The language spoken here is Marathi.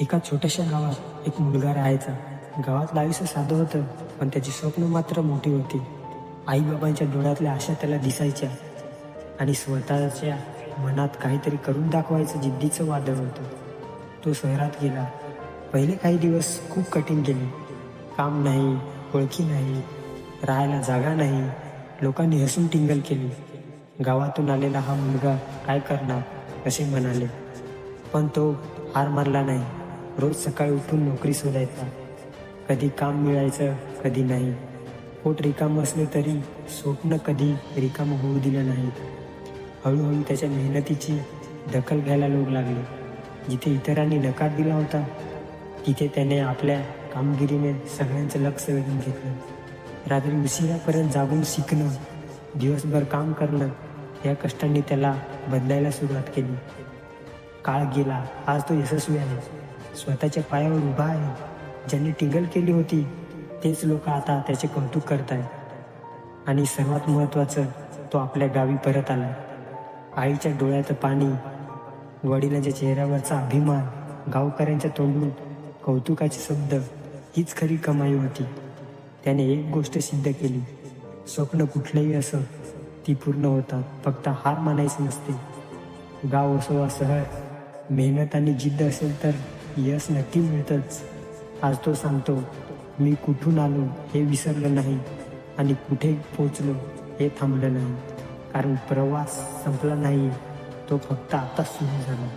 एका छोट्याशा गावात एक मुलगा राहायचा. गावात आयुष्य साधं होतं पण त्याची स्वप्न मात्र मोठी होती. आईबाबांच्या डोळ्यातल्या आशा त्याला दिसायच्या आणि स्वतःच्या मनात काहीतरी करून दाखवायचं जिद्दीचं वादळ होतं. तो शहरात गेला. पहिले काही दिवस खूप कठीण गेले. काम नाही ओळखी नाही राहायला जागा नाही. लोकांनी हसून टिंगल केली. गावातून आलेला हा मुलगा काय करणार असे म्हणाले. पण तो हार मारला नाही. रोज सकाळी उठून नोकरी शोधायचा कधी काम मिळायचं कधी नाही. पोट रिकामं असलं तरी स्वप्न कधी रिकामं होऊ दिलं नाही. हळूहळू त्याच्या मेहनतीची दखल घ्यायला लोक लागले. जिथे इतरांनी नकार दिला होता तिथे त्याने आपल्या कामगिरीने सगळ्यांचं लक्ष वेधून घेतलं. रात्री उशिरापर्यंत जागून शिकणं दिवसभर काम करणं या कष्टांनी त्याला बदलायला सुरुवात केली. काळ गेला आज तो यशस्वी आहे. स्वतःच्या पायावर उभा आहे. ज्यांनी टिंगल केली होती तेच लोक आता त्याचे कौतुक करत आहेत आणि सर्वात महत्त्वाचं तो आपल्या गावी परत आला. आईच्या डोळ्याचं पाणी वडिलांच्या चेहऱ्यावरचा अभिमान गावकऱ्यांच्या तोंडून कौतुकाचे शब्द हीच खरी कमाई होती. त्याने एक गोष्ट सिद्ध केली. स्वप्न कुठलंही असं ती पूर्ण होतात. फक्त हार मानायची नसते. गाव असो वा शहर मेहनत आणि जिद्द असेल तर यश नक्की मिळतंच. आज तो सांगतो मी कुठून आलो हे विसरलं नाही आणि कुठे पोचलो हे थांबलं नाही. कारण प्रवास संपला नाही तो फक्त आता सुरू झाला.